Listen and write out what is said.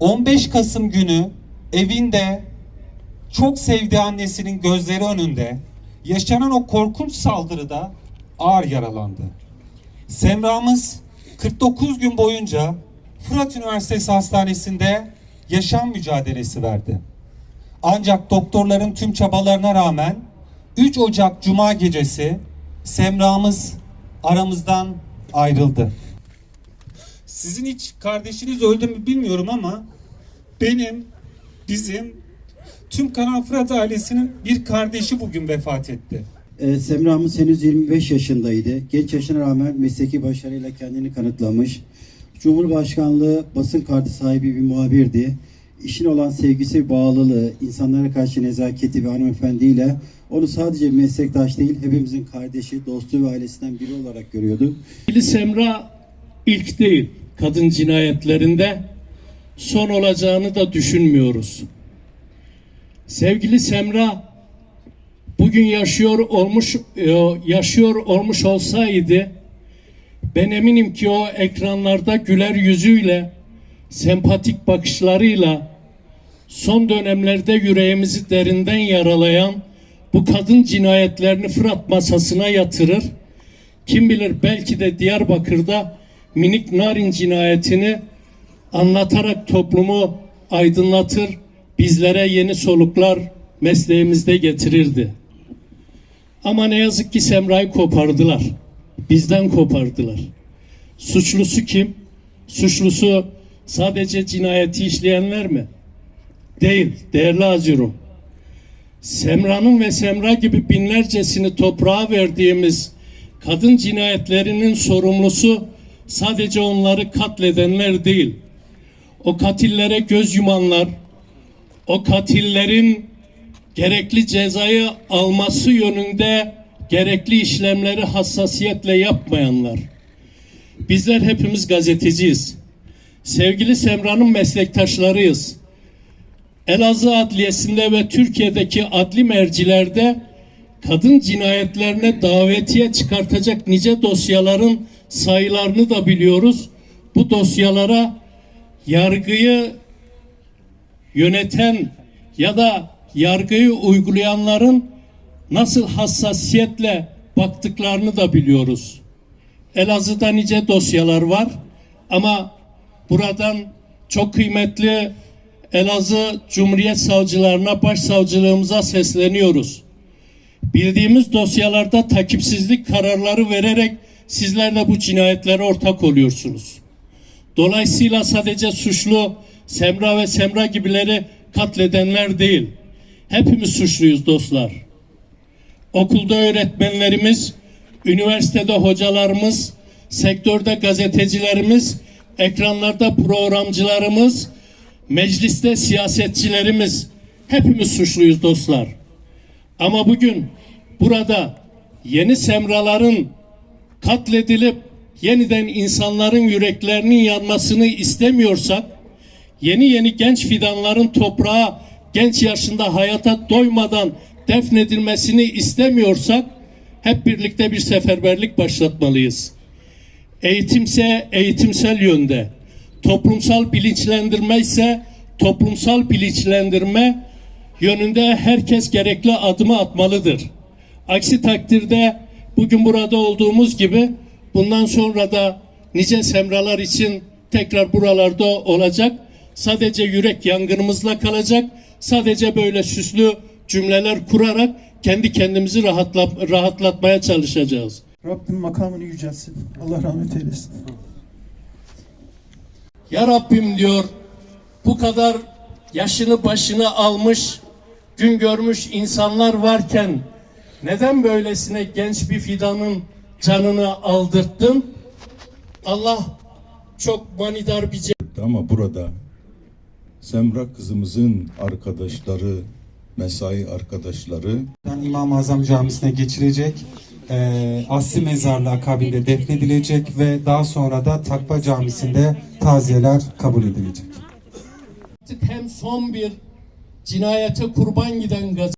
15 Kasım günü evinde çok sevdiği annesinin gözleri önünde yaşanan o korkunç saldırıda ağır yaralandı. Semra'mız 49 gün boyunca Fırat Üniversitesi Hastanesi'nde yaşam mücadelesi verdi. Ancak doktorların tüm çabalarına rağmen 3 Ocak Cuma gecesi Semra'mız aramızdan ayrıldı. Sizin hiç kardeşiniz öldü mü bilmiyorum ama benim, bizim, tüm Kanal Fırat ailesinin bir kardeşi bugün vefat etti. E, Semra'mız henüz 25 yaşındaydı. Genç yaşına rağmen mesleki başarıyla kendini kanıtlamış. Cumhurbaşkanlığı basın kartı sahibi bir muhabirdi. İşin olan sevgisi bağlılığı, insanlara karşı nezaketi ve hanımefendiyle onu sadece meslektaş değil, hepimizin kardeşi, dostu ve ailesinden biri olarak görüyordu. Sevgili Semra ilk değil kadın cinayetlerinde son olacağını da düşünmüyoruz. Sevgili Semra bugün yaşıyor olmuş e, yaşıyor olmuş olsaydı ben eminim ki o ekranlarda güler yüzüyle sempatik bakışlarıyla son dönemlerde yüreğimizi derinden yaralayan bu kadın cinayetlerini Fırat masasına yatırır. Kim bilir belki de Diyarbakır'da minik Narin cinayetini anlatarak toplumu aydınlatır, bizlere yeni soluklar mesleğimizde getirirdi. Ama ne yazık ki Semra'yı kopardılar. Bizden kopardılar. Suçlusu kim? Suçlusu sadece cinayeti işleyenler mi? Değil, değerli Azirum. Semra'nın ve Semra gibi binlercesini toprağa verdiğimiz kadın cinayetlerinin sorumlusu sadece onları katledenler değil. O katillere göz yumanlar, o katillerin gerekli cezayı alması yönünde gerekli işlemleri hassasiyetle yapmayanlar. Bizler hepimiz gazeteciyiz. Sevgili Semra'nın meslektaşlarıyız. Elazığ Adliyesi'nde ve Türkiye'deki adli mercilerde kadın cinayetlerine davetiye çıkartacak nice dosyaların sayılarını da biliyoruz. Bu dosyalara yargıyı yöneten ya da yargıyı uygulayanların nasıl hassasiyetle baktıklarını da biliyoruz. Elazığ'da nice dosyalar var ama buradan çok kıymetli Elazığ Cumhuriyet Savcılarına, Başsavcılığımıza sesleniyoruz. Bildiğimiz dosyalarda takipsizlik kararları vererek sizler de bu cinayetlere ortak oluyorsunuz. Dolayısıyla sadece suçlu Semra ve Semra gibileri katledenler değil. Hepimiz suçluyuz dostlar. Okulda öğretmenlerimiz, üniversitede hocalarımız, sektörde gazetecilerimiz, ekranlarda programcılarımız, mecliste siyasetçilerimiz hepimiz suçluyuz dostlar. Ama bugün burada yeni semraların katledilip yeniden insanların yüreklerinin yanmasını istemiyorsak, yeni yeni genç fidanların toprağa genç yaşında hayata doymadan defnedilmesini istemiyorsak, hep birlikte bir seferberlik başlatmalıyız. Eğitimse eğitimsel yönde, toplumsal bilinçlendirme ise toplumsal bilinçlendirme yönünde herkes gerekli adımı atmalıdır. Aksi takdirde bugün burada olduğumuz gibi bundan sonra da nice semralar için tekrar buralarda olacak. Sadece yürek yangınımızla kalacak. Sadece böyle süslü cümleler kurarak kendi kendimizi rahatla, rahatlatmaya çalışacağız. Rabbim makamını yücelsin. Allah rahmet eylesin. Ya Rabbim diyor bu kadar yaşını başını almış, gün görmüş insanlar varken neden böylesine genç bir fidanın canını aldırttın? Allah çok manidar bir Ama burada Semra kızımızın arkadaşları, mesai arkadaşları İmam-ı Azam Camisi'ne geçirecek. Ee, Asli mezarlığı akabinde defnedilecek ve daha sonra da Takva Camisi'nde taziyeler kabul edilecek. hem son bir cinayete kurban giden gaz